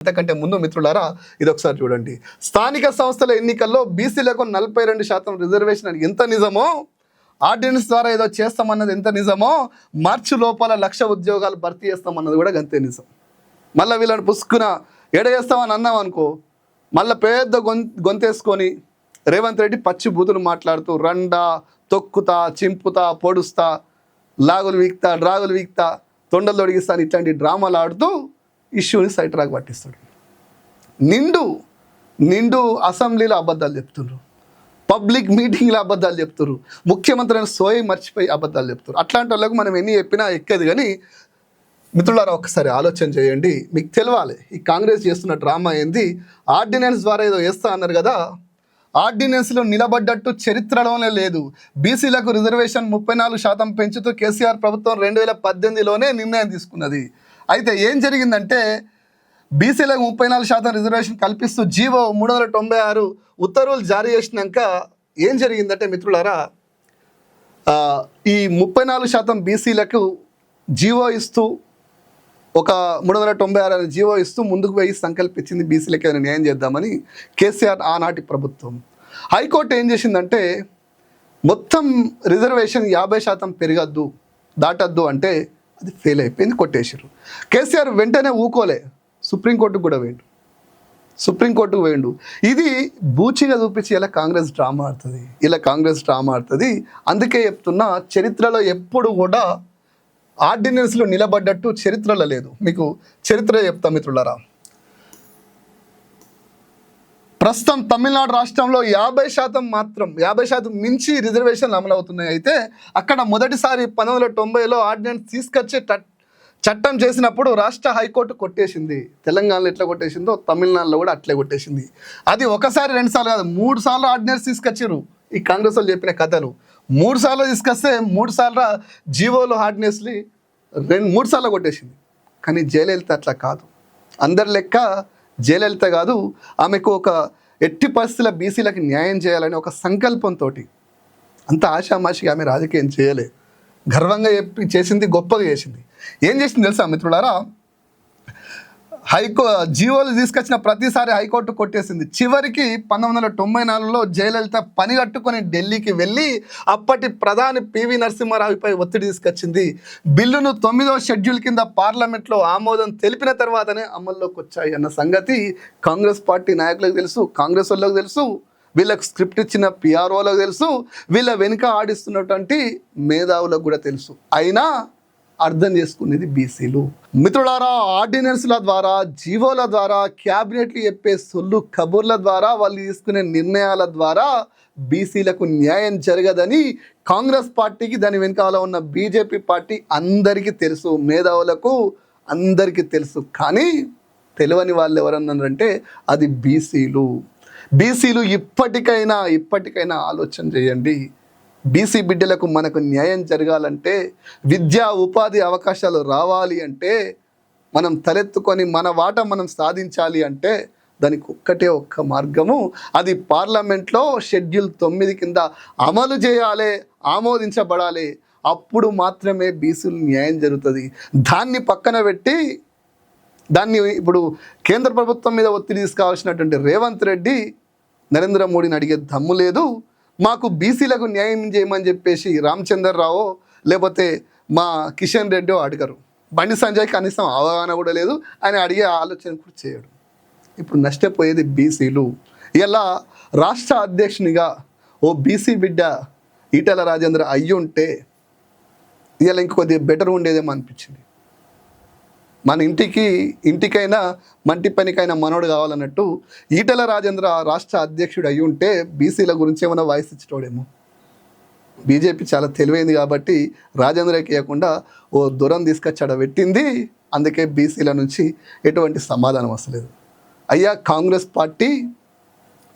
అంతకంటే ముందు మిత్రులారా ఇది ఒకసారి చూడండి. స్థానిక సంస్థల ఎన్నికల్లో బీసీలకు నలభై రెండు శాతం రిజర్వేషన్ అని ఎంత నిజమో ఆర్డినెన్స్ ద్వారా ఏదో చేస్తామన్నది ఎంత నిజమో మార్చి లోపల లక్ష ఉద్యోగాలు భర్తీ చేస్తామన్నది కూడా అంతే నిజం. మళ్ళీ వీళ్ళని పుసుకున ఎడగేస్తామని అన్నాం అనుకో మళ్ళీ పెద్ద గొం గొంతేసుకొని రేవంత్ రెడ్డి పచ్చి బూతులు మాట్లాడుతూ రండా తొక్కుతా చింపుతా పొడుస్తా లాగులు వీక్తా డ్రాగులు వీక్తా తొండలు తొడిగిస్తాను ఇట్లాంటి డ్రామాలు ఆడుతూ ఇష్యూని సైట్ రాక్ పట్టిస్తాడు. నిండు నిండు అసెంబ్లీలో అబద్ధాలు చెప్తున్నారు పబ్లిక్ మీటింగ్లో అబద్ధాలు చెప్తున్నారు ముఖ్యమంత్రి అని సోయి మర్చిపోయి అబద్ధాలు చెప్తారు అట్లాంటి వాళ్ళకు మనం ఎన్ని చెప్పినా ఎక్కదు కానీ మిత్రులారా ఒకసారి ఆలోచన చేయండి. మీకు తెలవాలి ఈ కాంగ్రెస్ చేస్తున్న డ్రామా ఏంది? ఆర్డినెన్స్ ద్వారా ఏదో వేస్తా అన్నారు కదా. ఆర్డినెన్స్లో నిలబడ్డట్టు చరిత్రలోనే లేదు. బీసీలకు రిజర్వేషన్ ముప్పై నాలుగు శాతం పెంచుతూ కేసీఆర్ ప్రభుత్వం రెండు వేల పద్దెనిమిదిలోనే నిర్ణయం తీసుకున్నది. అయితే ఏం జరిగిందంటే బీసీలకు ముప్పై నాలుగు శాతం రిజర్వేషన్ కల్పిస్తూ జీవో మూడు వందల తొంభై ఆరు ఉత్తర్వులు జారీ చేసినాక ఏం జరిగిందంటే మిత్రులారా ఈ ముప్పై నాలుగు శాతం బీసీలకు జీవో ఇస్తూ ఒక మూడు వందల తొంభై ఆరు జీవో ఇస్తూ ముందుకు పోయి సంకల్పించింది బీసీలకి ఏదైనా న్యాయం చేద్దామని కేసీఆర్ ఆనాటి ప్రభుత్వం. హైకోర్టు ఏం చేసిందంటే మొత్తం రిజర్వేషన్ యాభై శాతం పెరగద్దు దాటద్దు అంటే అది ఫెయిల్ అయిపోయింది కొట్టేశారు కేసీఆర్ వెంటనే ఊకోలే. సుప్రీంకోర్టుకు కూడా వేయండు. సుప్రీంకోర్టుకు వేయండు. ఇది బూచిగా చూపించి ఇలా కాంగ్రెస్ డ్రామా ఆడుతుంది. ఇలా కాంగ్రెస్ డ్రామా ఆడుతుంది. అందుకే చెప్తున్నా చరిత్రలో ఎప్పుడు కూడా ఆర్డినెన్స్లో నిలబడ్డట్టు చరిత్రలో లేదు. మీకు చరిత్ర చెప్తా మిత్రులరా. ప్రస్తుతం తమిళనాడు రాష్ట్రంలో యాభై శాతం మాత్రం యాభై శాతం మించి రిజర్వేషన్లు అమలు అవుతున్నాయి అయితే అక్కడ మొదటిసారి పంతొమ్మిది వందల తొంభైలో ఆర్డినెన్స్ తీసుకొచ్చే చట్టం చేసినప్పుడు రాష్ట్ర హైకోర్టు కొట్టేసింది. తెలంగాణలో ఎట్లా కొట్టేసిందో తమిళనాడులో కూడా అట్లే కొట్టేసింది. అది ఒకసారి రెండు సార్లు కాదు మూడు సార్లు ఆర్డినెన్స్ తీసుకొచ్చారు ఈ కాంగ్రెస్ వాళ్ళు చెప్పిన కథలు. మూడు సార్లు తీసుకొస్తే మూడు సార్లు జీవోలు ఆర్డినెన్స్ని రెండు మూడు సార్లు కొట్టేసింది. కానీ జయలలిత అట్లా కాదు. అందరి లెక్క జయలలిత కాదు ఆమెకు ఒక ఎట్టి పరిస్థితుల బీసీలకు న్యాయం చేయాలని ఒక సంకల్పంతో అంత ఆశామాషిగా ఆమె రాజకీయం చేయలే. గర్వంగా చెప్పి చేసింది గొప్పగా చేసింది. ఏం చేసింది తెలుసా మిత్రులారా? హైకో జీవోలు తీసుకొచ్చిన ప్రతిసారి హైకోర్టు కొట్టేసింది. చివరికి పంతొమ్మిది వందల తొంభై నాలుగులో జయలలిత పని కట్టుకొని ఢిల్లీకి వెళ్ళి అప్పటి ప్రధాని పివి నరసింహారావుపై ఒత్తిడి తీసుకొచ్చింది. బిల్లును తొమ్మిదో షెడ్యూల్ కింద పార్లమెంట్లో ఆమోదం తెలిపిన తర్వాతనే అమల్లోకి వచ్చాయి అన్న సంగతి కాంగ్రెస్ పార్టీ నాయకులకు తెలుసు కాంగ్రెస్ వాళ్ళకి తెలుసు వీళ్ళకు స్క్రిప్ట్ ఇచ్చిన పిఆర్ఓలకు తెలుసు వీళ్ళ వెనుక ఆడిస్తున్నటువంటి మేధావులకు కూడా తెలుసు. అయినా అర్థం చేసుకునేది బీసీలు. మిత్రులారా ఆర్డినెన్స్ల ద్వారా జీవోల ద్వారా క్యాబినెట్లు చెప్పే సొల్లు కబుర్ల ద్వారా వాళ్ళు తీసుకునే నిర్ణయాల ద్వారా బీసీలకు న్యాయం జరగదని కాంగ్రెస్ పార్టీకి దాని వెనకాల ఉన్న బీజేపీ పార్టీ అందరికీ తెలుసు మేధావులకు అందరికీ తెలుసు. కానీ తెలియని వాళ్ళు ఎవరన్నారంటే అది బీసీలు. బీసీలు ఇప్పటికైనా ఇప్పటికైనా ఆలోచన చేయండి. బీసీ బిడ్డలకు మనకు న్యాయం జరగాలంటే విద్యా ఉపాధి అవకాశాలు రావాలి అంటే మనం తలెత్తుకొని మన వాట మనం సాధించాలి అంటే దానికి ఒక్కటే ఒక్క మార్గము. అది పార్లమెంట్లో షెడ్యూల్ తొమ్మిది కింద అమలు చేయాలి ఆమోదించబడాలి అప్పుడు మాత్రమే బీసీలు న్యాయం జరుగుతుంది. దాన్ని పక్కన పెట్టి దాన్ని ఇప్పుడు కేంద్ర ప్రభుత్వం మీద ఒత్తిడి తీసుకోవాల్సినటువంటి రేవంత్ రెడ్డి నరేంద్ర మోడీని అడిగే దమ్ము లేదు. మాకు బీసీలకు న్యాయం చేయమని చెప్పేసి రామచంద్రరావు లేకపోతే మా కిషన్ రెడ్డి అడగరు. బండి సంజయ్ కనీసం అవగాహన కూడా లేదు. ఆయన అడిగే ఆలోచన కూడా చేయడు. ఇప్పుడు నష్టపోయేది బీసీలు. ఇలా రాష్ట్ర అధ్యక్షునిగా ఓ బీసీ బిడ్డ ఈటల రాజేంద్ర అయ్యుంటే ఇలా ఇంకొద్దిగా బెటర్ ఉండేదేమో అనిపించింది. మన ఇంటికి ఇంటికైనా మంటి పనికైనా మనోడు కావాలన్నట్టు ఈటల రాజేంద్ర రాష్ట్ర అధ్యక్షుడు అయి ఉంటే బీసీల గురించి ఏమైనా వాయిస్ ఇచ్చేటోడేమో. బీజేపీ చాలా తెలివైంది కాబట్టి రాజేంద్రకి ఇవ్వకుండా ఓ దూరం తీసుకొచ్చాడ పెట్టింది. అందుకే బీసీల నుంచి ఎటువంటి సమాధానం వస్తలేదు అయ్యా కాంగ్రెస్ పార్టీ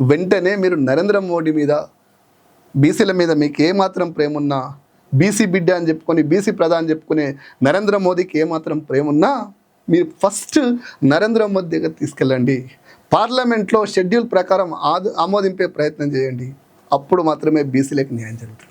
వెంటనే మీరు నరేంద్ర మోడీ మీద బీసీల మీద మీకు ఏమాత్రం ప్రేమ ఉన్నా బీసీ బిడ్డ అని చెప్పుకొని బీసీ ప్రధాని చెప్పుకునే నరేంద్ర మోదీకి ఏమాత్రం ప్రేమ ఉన్నా మీరు ఫస్ట్ నరేంద్ర మోదీ దగ్గర తీసుకెళ్ళండి. పార్లమెంట్లో షెడ్యూల్ ప్రకారం ఆద ఆమోదింపే ప్రయత్నం చేయండి. అప్పుడు మాత్రమే బీసీలకు న్యాయం జరుగుతుంది.